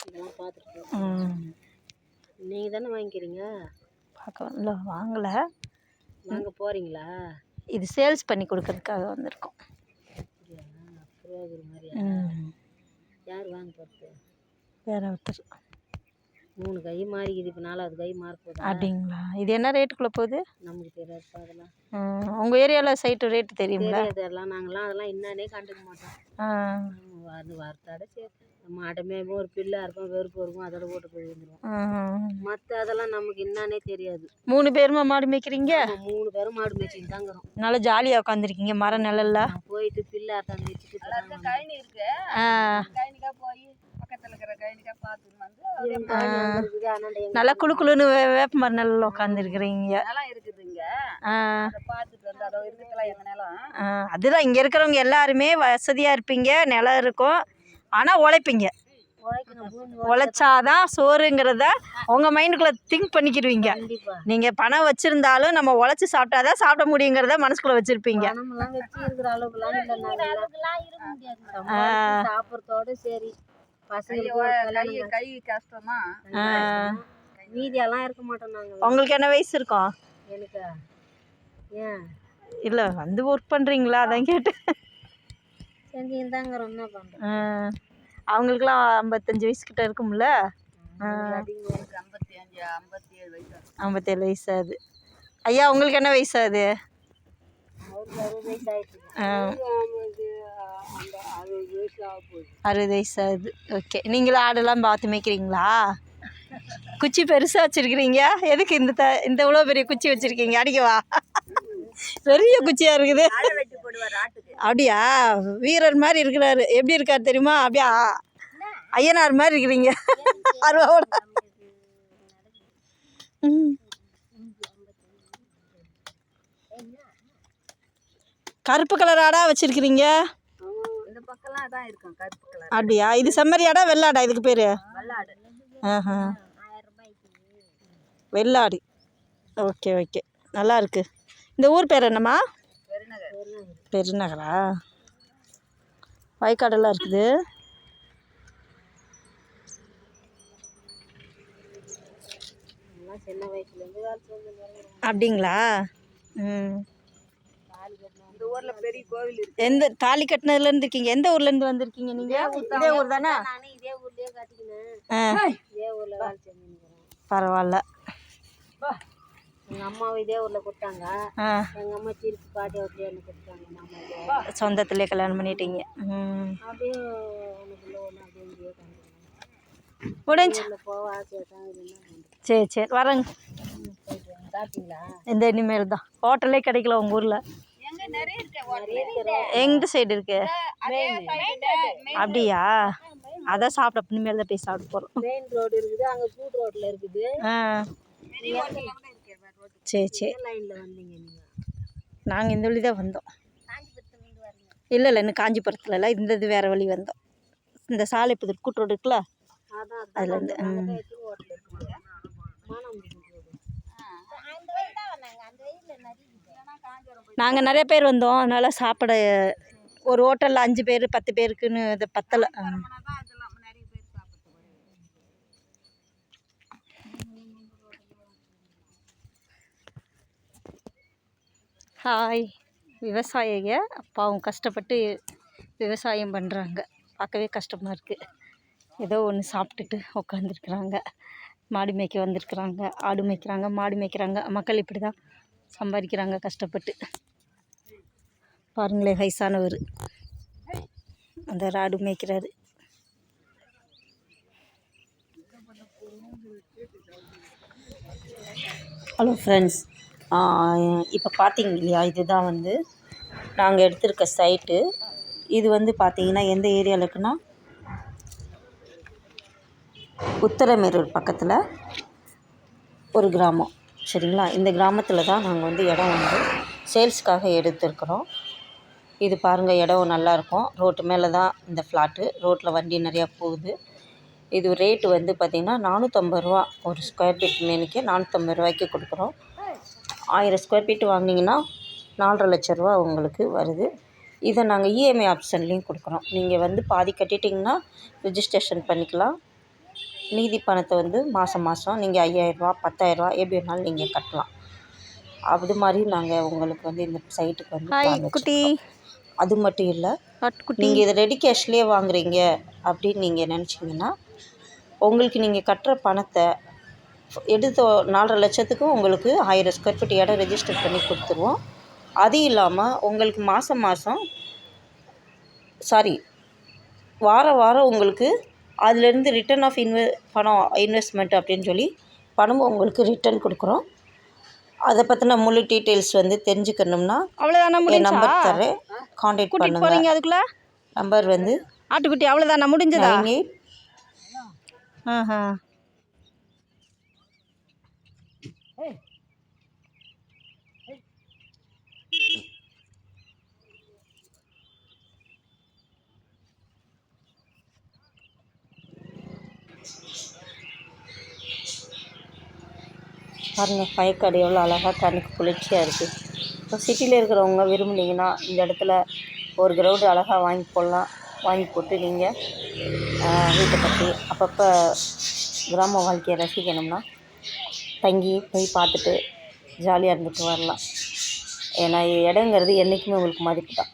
இதெல்லாம் நீங்கள் தானே வாங்கிக்கிறீங்க? பார்க்க இல்லை வாங்கலை. வாங்க போகிறீங்களா இது சேல்ஸ் பண்ணி கொடுக்கறதுக்காக வந்திருக்கோம். யார் வாங்க போகிறது வேற ஒருத்தர். மூணு கை மாறிக்குது இப்போ நாலாவது கை மாற போதா? அப்படிங்களா? இது என்ன ரேட்டுக்குள்ளே போகுது? நமக்கு தெரியாதுப்பா அதெல்லாம். ம், உங்கள் ஏரியாவில் சைட்டு ரேட்டு தெரியுங்களா தெரியாது அதெல்லாம் நாங்களாம் அதெல்லாம் என்னன்னே கண்டுக்க மாட்டோம். அது வார்த்தாட சரி நம்ம அடமையாகவும் ஒரு பில்லாக இருக்கும் வெறுப்பு இருக்கும் அதோட ஓட்டு போய் வந்துடுவோம். மற்ற அதெல்லாம் நமக்கு என்னன்னே தெரியாது. மூணு பேருமா மாடு மேய்க்கிறீங்க? மூணு பேரும் மாடு மேய்ச்சிட்டு தாங்கிறோம். நல்லா ஜாலியாக உட்காந்துருக்கீங்க மர நிழல்ல. போயிட்டு பில்லு அறுத்தாந்து வச்சுட்டு இப்பதான் வந்தோம். ஆ. கைனிக்கா போய் நல்லா குளு குளுன்னு வே- வேப்ப மர நிழல்ல உட்காந்துருக்குறீங்க அதுதான் இங்கே இருக்கிறவங்க எல்லாருமே வசதியாக இருப்பீங்க நிலம் இருக்கும். ஆனால் உழைப்பீங்க. உழைச்சாதான் சோறுங்கிறத உங்கள் மைண்டுக்குள்ளே திங்க் பண்ணிக்கிடுவீங்க நீங்கள் பணம் வச்சுருந்தாலும் நம்ம உழைச்சி சாப்பிட்டாதான் சாப்பிட முடியுங்கிறத மனசுக்குள்ளே வச்சுருப்பீங்க. சாப்பிட்றதோட சரி. கை கல்யாணம் கை கஷ்டமா? மீதியெல்லாம் இருக்க மாட்டோம் நாங்கள் உங்களுக்கு என்ன வயசு இருக்கும்? எனக்கா ஏன்? இல்லை வந்து ஒர்க் பண்ணுறீங்களா அதான் கேட்டேன். என்ன பண்ணுறோம் அவங்களுக்குலாம் ஐம்பத்தஞ்சு வயசு கிட்ட இருக்கும்ல ஐம்பத்தி அஞ்சு ஐம்பத்தி ஏழு வயசு. ஐம்பத்தேழு வயசு ஆகுது. ஐயா உங்களுக்கு என்ன வயசு ஆகுது? அவருக்கு அறுபது வயசு ஆயிடுச்சு. ஆ, அவங்களுக்கு அந்த அறுபது வயசு ஆக போகுது. அறுபது வயசு ஆகுது. ஓகே. நீங்களும் ஆடெல்லாம் பார்த்து மேய்க்கிறீங்களா? குச்சி பெருசாக வச்சுருக்கிறீங்க? எதுக்கு இந்த த இந்த இவ்வளோ பெரிய குச்சி வச்சுருக்கீங்க? அடிக்கவா? பெரிய குச்சியாக இருக்குது. அப்படியா? வீரர் மாதிரி இருக்கிறாரு. எப்படி இருக்காரு தெரியுமா? அப்படியா ஐயனார் மாதிரி இருக்கிறீங்க. அருவாவோட. ம். கருப்பு கலர் ஆடா வச்சிருக்கிறீங்க? அப்படியா? இது செம்மறி ஆடா வெள்ளாடா? இதுக்கு பேர்? ஆஹா. வெள்ளாடு. Okay okay. நல்லா இருக்கு. இந்த ஊர் பேர் என்னம்மா? பெருநகர். பெருநகரா? வயக்காடெல்லாம் இருக்குது. அப்படிங்களா? ம். ஊர்ல எந்த தாலி கட்டினதுலேருந்து இருக்கீங்க? எந்த ஊர்லேருந்து வந்திருக்கீங்க நீங்கள் இதே ஊர் தானே ஊரில் பரவாயில்ல. எங்கள் அம்மாவை இதே ஊரில் கொடுத்தாங்க. ஆ. எங்கள் அம்மா திருப்பி பாட்டி வீட்டில் என்ன கொடுத்தாங்க மாமா சொந்தத்திலே கல்யாணம் பண்ணிட்டீங்க. ம். அப்படியே அப்படியே முடிஞ்சு. போக ஆசையாக தான் சரி சரி. வரேங்க. சாப்பிட்டீங்களா? இந்த இனிமேல் தான். ஹோட்டலே கிடைக்கல உங்கள் ஊரில். எங்க சைடு இருக்கு. அப்படியா? அதான் சாப்பிட இனிமேல் தான் போய் சாப்பிட போகிறோம் மெயின் ரோடு இருக்குது. அங்கே கூட் ரோட்டில் இருக்குது. சரி சரி. நீங்கள் இந்த வழி தான் வந்தோம் இல்லை இல்லை இன்னும் காஞ்சிபுரத்தில் இல்லை இந்த இது வேறு வழி வந்தோம். இந்த சாலை புதூர் கூட்டு இருக்குல்ல? மானாமதுரை ரோடு. நாங்கள் நிறைய பேர் வந்தோம். அதனால் சாப்பிட ஒரு ஹோட்டலில் அஞ்சு பேர் பத்து பேருக்குன்னு இது பத்தலை ஆ. தான் இதெல்லாம் நிறைய பேர் சாப்பிட்டு ஹாய். விவசாயிங்க. பாவம் கஷ்டப்பட்டு விவசாயம் பண்ணுறாங்க பார்க்கவே கஷ்டமாக இருக்குது ஏதோ ஒன்று சாப்பிட்டுட்டு உட்காந்துருக்குறாங்க மாடு மேய்க்க வந்திருக்குறாங்க. ஆடு மேய்க்கிறாங்க மாடு மேய்க்கிறாங்க. மக்கள் இப்படி தான் சம்பாதிக்கிறாங்க கஷ்டப்பட்டு. பாருங்களேன் வயசானவர். அந்த ஆடு மேய்க்கிறாரு. ஹலோ ஃப்ரெண்ட்ஸ் இப்போ பார்த்தீங்க இல்லையா? இதுதான் வந்து நாங்கள் எடுத்திருக்க சைட்டு இது வந்து பார்த்தீங்கன்னா எந்த ஏரியாவில் இருக்குன்னா உத்தரமேரூர் பக்கத்தில் ஒரு கிராமம். சரிங்களா? இந்த கிராமத்தில் தான் நாங்கள் வந்து இடம் வந்து சேல்ஸ்க்காக எடுத்திருக்கிறோம். இது பாருங்கள் இடம் நல்லாயிருக்கும் ரோட்டு மேலே தான் இந்த ஃப்ளாட்டு ரோட்டில் வண்டி நிறையா போகுது. இது ரேட்டு வந்து பார்த்திங்கன்னா நானூற்றம்பது ரூபா ஒரு ஸ்கொயர் ஃபீட் மேனிக்கு நானூற்றம்பது ரூபாய்க்கு கொடுக்குறோம். ஆயிரம் ஸ்கொயர் ஃபீட் வாங்கினீங்கன்னா நாலரை லட்ச ரூபா உங்களுக்கு வருது. இதை நாங்கள் இஎம்ஐ ஆப்ஷன்லேயும் கொடுக்குறோம். நீங்கள் வந்து பாதி கட்டிட்டிங்கன்னா ரிஜிஸ்ட்ரேஷன் பண்ணிக்கலாம். மீதி பணத்தை வந்து மாதம் மாதம் நீங்கள் ஐயாயிரரூவா பத்தாயிரரூவா எப்படி வேணாலும் நீங்கள் கட்டலாம். அது மாதிரி நாங்கள் உங்களுக்கு வந்து இந்த சைட்டுக்கு வந்து குட்டி. அது மட்டும் இல்லை நீங்கள் இதை ரெடி கேஷ்லேயே வாங்குறீங்க அப்படின்னு நீங்கள் நினச்சிங்கன்னா உங்களுக்கு நீங்கள் கட்டுற பணத்தை எடுத்த நாலரை லட்சத்துக்கு உங்களுக்கு ஆயிரம் ஸ்கொயர் ஃபீட் இடம் ரெஜிஸ்டர் பண்ணி கொடுத்துருவோம். அது இல்லாமல் உங்களுக்கு மாதம் மாதம் சாரி வாரம் வாரம் உங்களுக்கு அதுலேருந்து ரிட்டர்ன் ஆஃப் இன்வெ பணம் இன்வெஸ்ட்மெண்ட் அப்படின்னு சொல்லி பணமும் உங்களுக்கு ரிட்டர்ன் கொடுக்குறோம். அதை பற்றின முழு டீட்டெயில்ஸ் வந்து தெரிஞ்சுக்கணும்னா அவ்வளோதானா என் நம்பர் தரேன். காண்டாக்ட் போறீங்க அதுக்குள்ள? நம்பர் வந்து ஆட்டுக்குட்டி அவ்வளோதானா முடிஞ்சதா? எயிட் ஆஹா. பாருங்கள் பயக்காடு எவ்வளோ அழகாக கண்ணுக்கு குளிர்ச்சியாக இருக்குது இப்போ சிட்டியில் இருக்கிறவங்க விரும்புனீங்கன்னா இந்த இடத்துல ஒரு கிரவுண்டு அழகாக வாங்கி போடலாம். வாங்கி போட்டு நீங்கள் வீட்டை கட்டி அப்பப்போ கிராம வாழ்க்கையை ரசிக்கணும்னா தங்கி போய் பார்த்துட்டு ஜாலியாக இருந்துட்டு வரலாம். ஏன்னா இடங்கிறது என்றைக்குமே உங்களுக்கு மதிப்பு தான்.